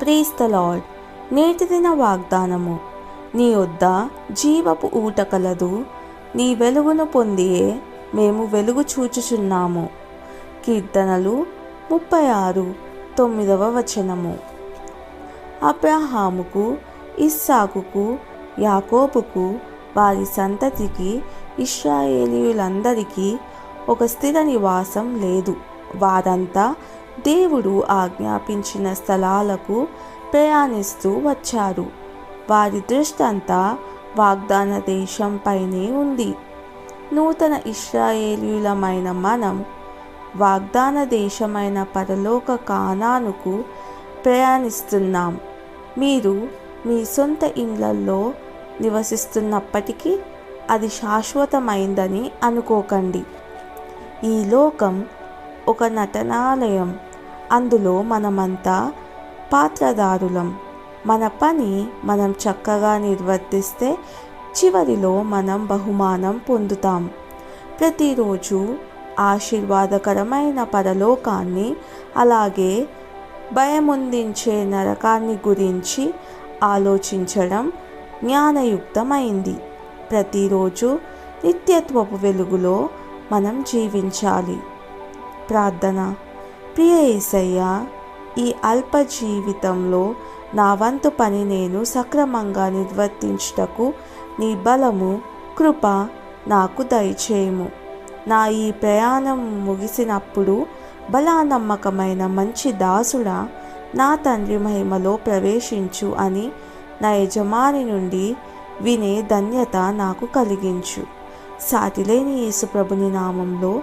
ప్రీస్ the lord నేటి దిన వాగ్దానము. నీ వద్ద జీవపు ఊట కలదు. నీ వెలుగును పొందియే మేము వెలుగు చూచుచున్నాము. కీర్తనలు ముప్పై ఆరు తొమ్మిదవ వచనము. అబ్రహాముకు ఇస్సాకుకు యాకోబుకు వారి సంతతికి ఇస్రాయేలీయులందరికీ ఒక స్థిర నివాసం లేదు. వారంతా దేవుడు ఆజ్ఞాపించిన స్థలాలకు ప్రయాణిస్తూ వచ్చారు వారి దృష్టంతా వాగ్దాన దేశంపైనే ఉంది. నూతన ఇస్రాయేలీలమైన మనం వాగ్దాన దేశమైన పరలోక కానానుకు ప్రయాణిస్తున్నాం. మీరు మీ సొంత ఇండ్లల్లో నివసిస్తున్నప్పటికీ అది శాశ్వతమైందని అనుకోకండి. ఈ లోకం ఒక నటనాలయం. అందులో మనమంతా పాత్రదారులం. మన పని మనం చక్కగా నిర్వర్తిస్తే చివరిలో మనం బహుమానం పొందుతాం. ప్రతిరోజు ఆశీర్వాదకరమైన పరలోకాన్ని అలాగే భయముందించే నరకాన్ని గురించి ఆలోచించడం జ్ఞానయుక్తమైంది. ప్రతిరోజు నిత్యత్వపు వెలుగులో మనం జీవించాలి. ప్రార్థన. ప్రియ ఏసయ్య ఈ అల్ప జీవితంలో నా వంతు పని నేను సక్రమంగా నిర్వర్తించుటకు నీ బలము కృప నాకు దయచేయము. నా ఈ ప్రయాణం ముగిసినప్పుడు బలానమ్మకమైన మంచి దాసుడా నా తండ్రి మహిమలో ప్రవేశించు అని నా యజమాని నుండి వినే ధన్యత నాకు కలిగించు. సాటిలేని యేసుప్రభుని నామంలో